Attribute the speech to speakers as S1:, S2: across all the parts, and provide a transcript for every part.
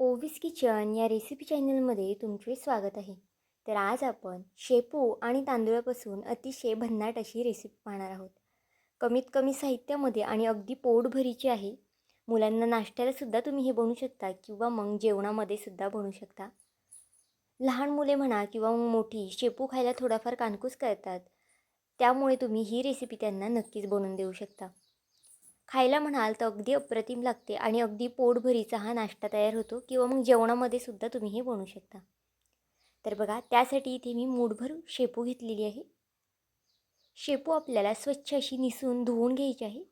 S1: Ovis kitchen या recipe चॅनलमध्ये तुमचे स्वागत आहे. तर आज आपण शेपू आणि तांदूळापासून अतिशय भन्नाट अशी रेसिपी पाहणार आहोत. कमीत कमी साहित्यामध्ये आणि अगदी पोटभरीची आहे. मुलांना नाश्त्याला सुद्धा तुम्ही हे बनवू शकता किंवा मग जेवणामध्ये सुद्धा बनवू शकता. लहान मुले म्हणा किंवा मग मोठी शेपू खायला थोडाफार कानकूस करतात. त्यामुळे तुम्ही ही रेसिपी त्यांना नक्कीच बनवून देऊ शकता. खायला म्हणाल तर अगदी अप्रतिम लागते आणि अगदी पोटभरीचा हा नाश्ता तयार होतो किंवा मग जेवणामध्ये सुद्धा तुम्ही हे बनवू शकता. तर बघा त्यासाठी इथे मी मूठभर शेपू घेतलेली आहे. शेपू आपल्याला स्वच्छ अशी निसून धुवून घ्यायची आहे.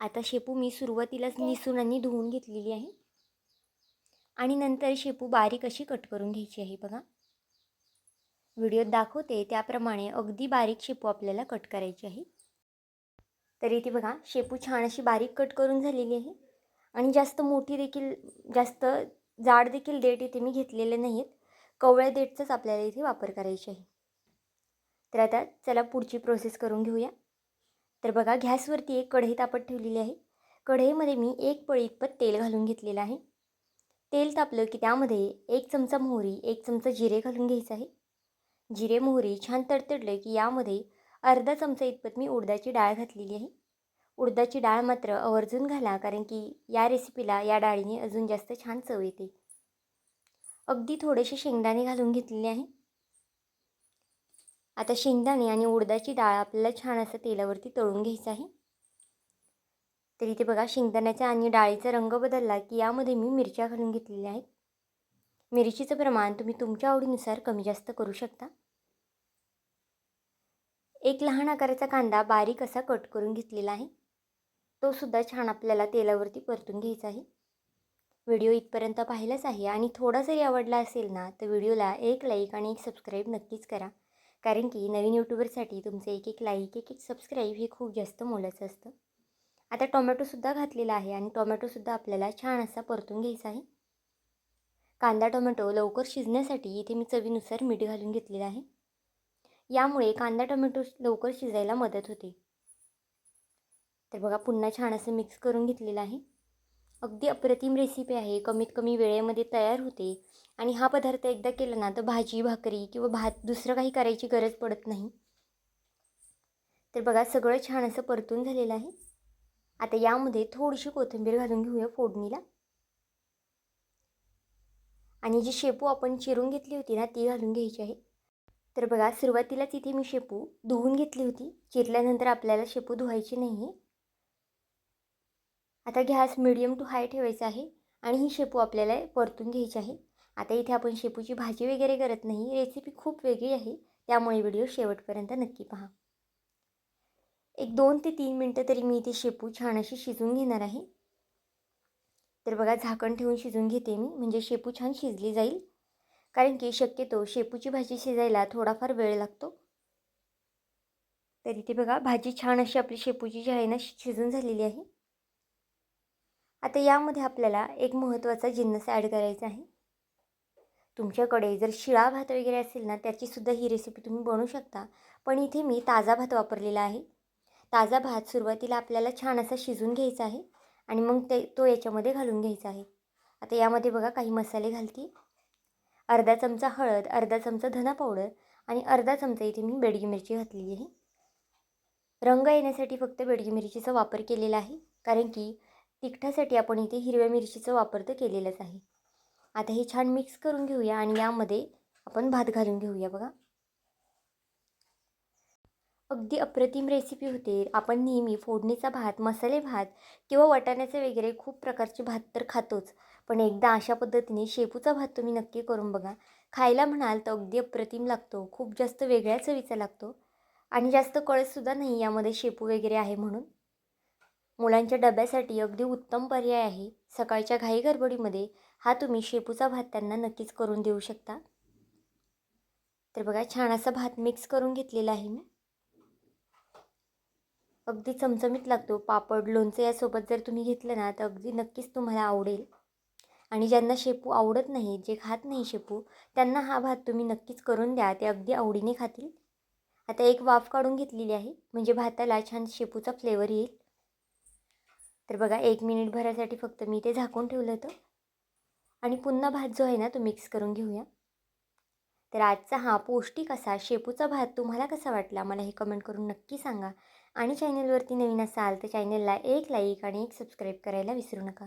S1: आता शेपू मी सुरुवातीलाच निसून आणि धुवून घेतलेली आहे. आणि नंतर शेपू बारीक अशी कट करून घ्यायची आहे बघा. व्हिडिओत दाखवते त्याप्रमाणे अगदी बारीक शेपू आपल्याला कट करायची आहे. तर इथे बघा शेपू छान अशी बारीक कट करून झालेली आहे. आणि जास्त मोठी देखील जास्त जाड देखील देठ इथे मी घेतलेले नाहीत. कवळ्या देठचाच आपल्याला इथे वापर करायचा आहे. तर आता चला पुढची प्रोसेस करून घेऊया. तर बघा गॅसवरती एक कढई तापत ठेवलेली आहे. कढईमध्ये मी एक पळीतपत तेल घालून घेतलेलं आहे. तेल तापलं की त्यामध्ये एक चमचा मोहरी एक चमचा जिरे घालून घ्यायचं आहे. जिरे मोहरी छान तडतडलं की यामध्ये अर्धा चमचा इतपत मी उडदाची डाळ घातलेली आहे. उडदाची डाळ मात्र आवर्जून घाला कारण की या रेसिपीला या डाळीने अजून जास्त छान चव येते. अगदी थोडेसे शेंगदाणे घालून घेतलेले आहे. आता शेंगदाणे आणि उडदाची डाळ आपल्याला छान असं तेलावरती तळून घ्यायचं आहे. तर इथे बघा शेंगदाण्याचा आणि डाळीचा रंग बदलला की यामध्ये मी मिरच्या घालून घेतलेल्या आहेत. मिरचीचं प्रमाण तुम्ही तुमच्या आवडीनुसार कमी जास्त करू शकता. एक लहान आकाराचा कांदा बारीक असा कट करून घेतलेला आहे. तो सुद्धा छान आपल्याला तेलावरती परतून घ्यायचा आहे. व्हिडिओ इथपर्यंत पाहिलाच आहे आणि थोडा जरी आवडला असेल ना तर व्हिडिओला एक लाईक आणि एक सबस्क्राईब नक्कीच करा. कारण की नवीन यूट्यूबरसाठी तुमचं एक एक लाईक एक एक सबस्क्राईब हे खूप जास्त मोलाचं असतं. आता टोमॅटोसुद्धा घातलेला आहे आणि टोमॅटोसुद्धा आपल्याला छान असा परतून घ्यायचा आहे. कांदा टोमॅटो लवकर शिजण्यासाठी इथे मी चवीनुसार मीठ घालून घेतलेलं आहे. यामुळे कांदा टोमॅटो लवकर शिजायला मदत होते. तर बघा पुन्हा छान असं मिक्स करून घेतलेलं आहे. अगदी अप्रतिम रेसिपी आहे. कमीत कमी वेळेमध्ये तयार होते. आणि हा पदार्थ एकदा केला ना तर भाजी भाकरी किंवा भात दुसरं काही करायची गरज पडत नाही. तर बघा सगळं छान असं परतून झालेलं आहे. आता यामध्ये थोडीशी कोथिंबीर घालून घेऊया फोडणीला. आणि जी शेपू आपण चिरून घेतली होती ना ती घालून घ्यायची आहे. तर बघा सुरुवातीलाच इथे मी शेपू धुवून घेतली होती. चिरल्यानंतर आपल्याला शेपू धुवायची नाही आहे आता गॅस मिडियम टू हाय ठेवायचा आहे आणि ही शेपू आपल्याला परतून घ्यायची आहे. आता इथे आपण शेपूची भाजी वगैरे करत नाही. रेसिपी खूप वेगळी आहे. त्यामुळे व्हिडिओ शेवटपर्यंत नक्की पहा. एक दोन ते तीन मिनटं तरी मी इथे शेपू छान अशी शिजून घेणार आहे. तर बघा झाकण ठेवून शिजून घेते मी. म्हणजे शेपू छान शिजली जाईल. कारण की शक्यतो शेपूची भाजी शिजायला थोडाफार वेळ लागतो. तर इथे बघा भाजी छान अशी आपली शेपूची जी आहे ना शिजून झालेली आहे. आता यामध्ये आपल्याला एक महत्त्वाचा जिन्नस ॲड करायचा आहे. तुमच्याकडे जर शिळा भात वगैरे असेल ना त्याचीसुद्धा ही रेसिपी तुम्ही बनवू शकता. पण इथे मी ताजा भात वापरलेला आहे. ताजा भात सुरुवातीला आपल्याला छान असा शिजून घ्यायचा आहे आणि मग ते तो याच्यामध्ये घालून घ्यायचा आहे. आता यामध्ये बघा काही मसाले घालते. अर्धा चमचा हळद अर्धा चमचा धना पावडर आणि अर्धा चमचा इथे मी बेडगी मिरची घातलेली आहे. रंग येण्यासाठी फक्त बेडगी मिरचीचा वापर केलेला आहे कारण की तिखटासाठी आपण इथे हिरव्या मिरचीचा वापर तर केलेलाच आहे. आता हे छान मिक्स करून घेऊया आणि यामध्ये आपण भात घालून घेऊया बघा. अगदी अप्रतिम रेसिपी होते. आपण नेहमी फोडणीचा भात मसाले भात किंवा वाटाण्याचे वगैरे खूप प्रकारचे भात तर खातोच. पण एकदा अशा पद्धतीने शेपूचा भात तुम्ही नक्की करून बघा. खायला म्हणाल तर अगदी अप्रतिम लागतो. खूप जास्त वेगळ्या चवीचा लागतो. आणि जास्त कळसुद्धा नाही यामध्ये शेपू वगैरे आहे म्हणून. मुलांच्या डब्यासाठी अगदी उत्तम पर्याय आहे. सकाळच्या घाई गडबडीमध्ये हा तुम्ही शेपूचा भात त्यांना नक्कीच करून देऊ शकता. तर बघा छान असा भात मिक्स करून घेतलेला आहे मी. अगदी चमचमीत लागतो. पापड लोणचं यासोबत जर तुम्ही घेतलं ना तर अगदी नक्कीच तुम्हाला आवडेल. आणि ज्यांना शेपू आवडत नाही जे खात नाही शेपू त्यांना हा भात तुम्ही नक्कीच करून द्या ते अगदी आवडीने खातील. आता एक वाफ काढून घेतलेली आहे म्हणजे भाताला छान शेपूचा फ्लेवर येईल. तर बघा एक मिनिट भरासाठी फक्त मी ते झाकून ठेवलं होतं. आणि पुन्हा भात जो आहे ना तो मिक्स करून घेऊया. तर आजचा हा पौष्टिक असा शेपूचा भात तुम्हाला कसा वाटला मला हे कमेंट करून नक्की सांगा. आणि चॅनलवरती नवीन असाल तर चॅनलला एक लाईक आणि एक सबस्क्राईब करायला विसरू नका.